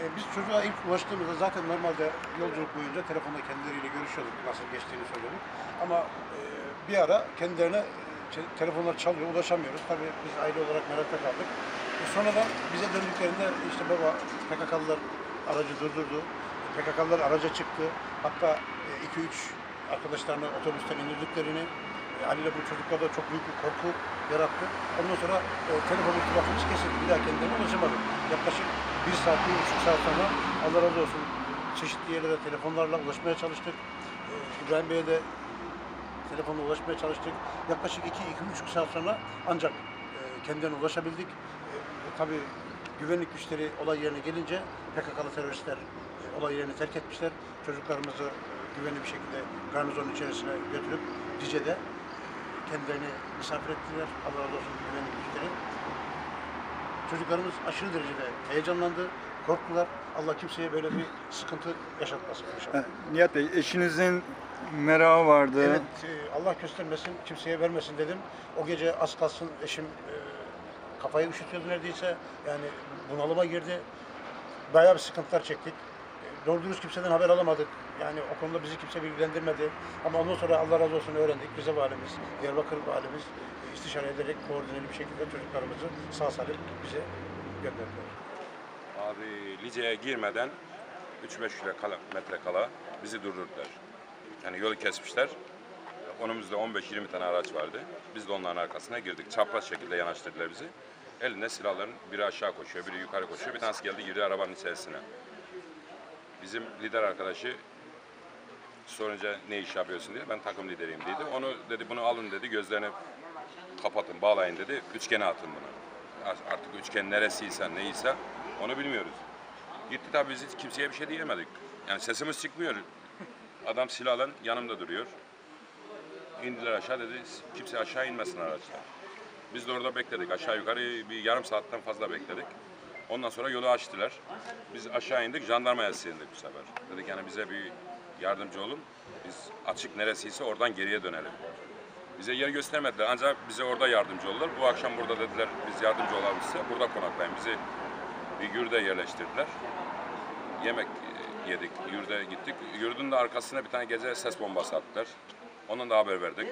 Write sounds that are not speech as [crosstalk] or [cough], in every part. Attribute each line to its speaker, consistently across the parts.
Speaker 1: E, biz çocuğa ilk ulaştığımızda zaten normalde yolculuk boyunca telefonda kendileriyle görüşüyorduk nasıl geçtiğini söylüyorduk. Ama e, bir ara kendilerine e, te- telefonlar çalıyor, ulaşamıyoruz. Tabii biz aile olarak merakta kaldık. E, sonradan bize döndüklerinde işte baba PKK'lılar aracı durdurdu. PKK'lılar araca çıktı. Hatta 2-3 arkadaşlarını otobüsten indirdiklerini haliyle bu çocuklarda çok büyük bir korku yarattı. Ondan sonra e, telefon irtibatımız kesildi. Bir daha kendilerine ulaşamadık. Yaklaşık bir saat, bir buçuk saat sonra Allah razı olsun çeşitli yerlere telefonlarla ulaşmaya çalıştık. E, İbrahim Bey'e de telefonla ulaşmaya çalıştık. Yaklaşık iki, iki buçuk saat sonra ancak e, kendilerine ulaşabildik. E, tabii güvenlik güçleri olay yerine gelince PKK'lı teröristler e, olay yerini terk etmişler. Çocuklarımızı e, güvenli bir şekilde garnizonun içerisine götürüp Dice'de e, kendilerini misafir ettiler. Allah razı olsun güvenlik güçleri. Çocuklarımız aşırı derecede heyecanlandı, korktular. Allah kimseye böyle bir sıkıntı yaşatmasın inşallah.
Speaker 2: Ha, Nihat Bey eşinizin merakı vardı.
Speaker 1: Evet, e, Allah göstermesin, kimseye vermesin dedim. O gece az kalsın eşim e, kafayı üşütüyordu neredeyse. Yani bunalıma girdi. Bayağı bir sıkıntılar çektik. Doğru kimseden haber alamadık. Yani o konuda bizi kimse bilgilendirmedi. Ama ondan sonra Allah razı olsun öğrendik. Rize valimiz, Diyarbakır valimiz e, istişare ederek koordineli bir şekilde çocuklarımızı sağ salim bize gönderdiler.
Speaker 3: Abi Lice'ye girmeden 3-5 kilometre kala bizi durdurdular. Yani yolu kesmişler. Önümüzde 15-20 tane araç vardı. Biz de onların arkasına girdik. Çapraz şekilde yanaştırdılar bizi. Elinde silahların biri aşağı koşuyor, biri yukarı koşuyor. Bir tanesi geldi girdi arabanın içerisine. Bizim lider arkadaşı sorunca ne iş yapıyorsun diye ben takım lideriyim dedi. Onu dedi bunu alın dedi gözlerini kapatın bağlayın dedi. Üçgene atın bunu. Artık üçgen neresiyse neyse onu bilmiyoruz. Gitti tabii biz kimseye bir şey diyemedik. Yani sesimiz çıkmıyor. Adam silahla yanımda duruyor. İndiler aşağı dedi. Kimse aşağı inmesin araçtan. Biz de orada bekledik. Aşağı yukarı bir yarım saatten fazla bekledik. Ondan sonra yolu açtılar. Biz aşağı indik, jandarmaya sığındık bu sefer. Dedik yani bize bir yardımcı olun. Biz açık neresiyse oradan geriye dönelim. Bize yer göstermediler ancak bize orada yardımcı oldular. Bu akşam burada dediler biz yardımcı olalım. Burada konaklayın. Bizi bir yurda yerleştirdiler. Yemek yedik, yurda gittik. Yurdun da arkasına bir tane gece ses bombası attılar. Onun da haber verdik.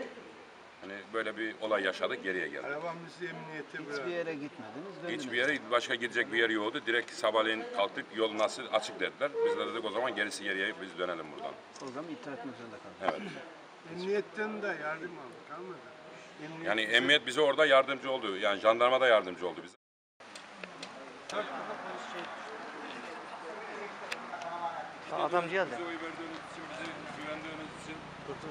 Speaker 3: Hani böyle bir olay yaşadık, geriye geldik.
Speaker 4: Arabamızı emniyete
Speaker 5: Hiçbir
Speaker 4: bıraktık.
Speaker 5: yere gitmediniz. döndünüz.
Speaker 3: Hiçbir yere başka gidecek bir yer yoktu. Direkt sabahleyin kalktık yol nasıl açık dediler. Biz de dedik o zaman gerisi geriye biz dönelim buradan.
Speaker 5: O zaman itaat etmek zorunda kaldınız.
Speaker 3: Evet. [laughs]
Speaker 4: Emniyetten de yardım aldık almadı. Emniyet
Speaker 3: Yani emniyet bize orada yardımcı oldu. Yani jandarma da yardımcı oldu bize.
Speaker 5: Adam geldi.
Speaker 3: Bize oy verdiğiniz için, bize güvendiğiniz için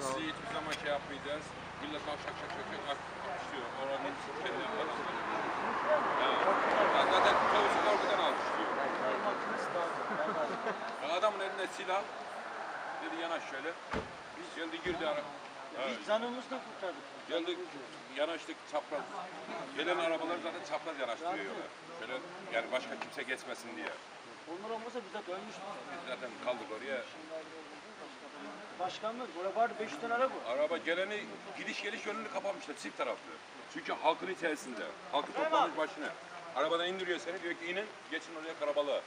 Speaker 3: sizi hiçbir zaman şey yapmayacağız. Millet şak şak şak şak şak alkışlıyor. Oranın kendi adamları. Ya, zaten çoğusu korkudan alkışlıyor. Ya adamın elinde silah. Dedi yanaş şöyle. Geldi girdi ara. Evet.
Speaker 5: Canımızı kurtardık.
Speaker 3: Geldik, yanaştık çapraz. Gelen arabalar zaten çapraz yanaştırıyorlar. Şöyle yani başka kimse geçmesin diye.
Speaker 6: Onlar olmasa bize dönmüş.
Speaker 3: Biz zaten kaldık oraya.
Speaker 6: Başkanlık, burada vardı 500 tane araba.
Speaker 3: Araba geleni gidiş geliş yönünü kapamışlar çift taraflı. Çünkü halkın içerisinde. Halkı toplamış başına. Arabadan indiriyor seni diyor ki inin geçin oraya karabalığa.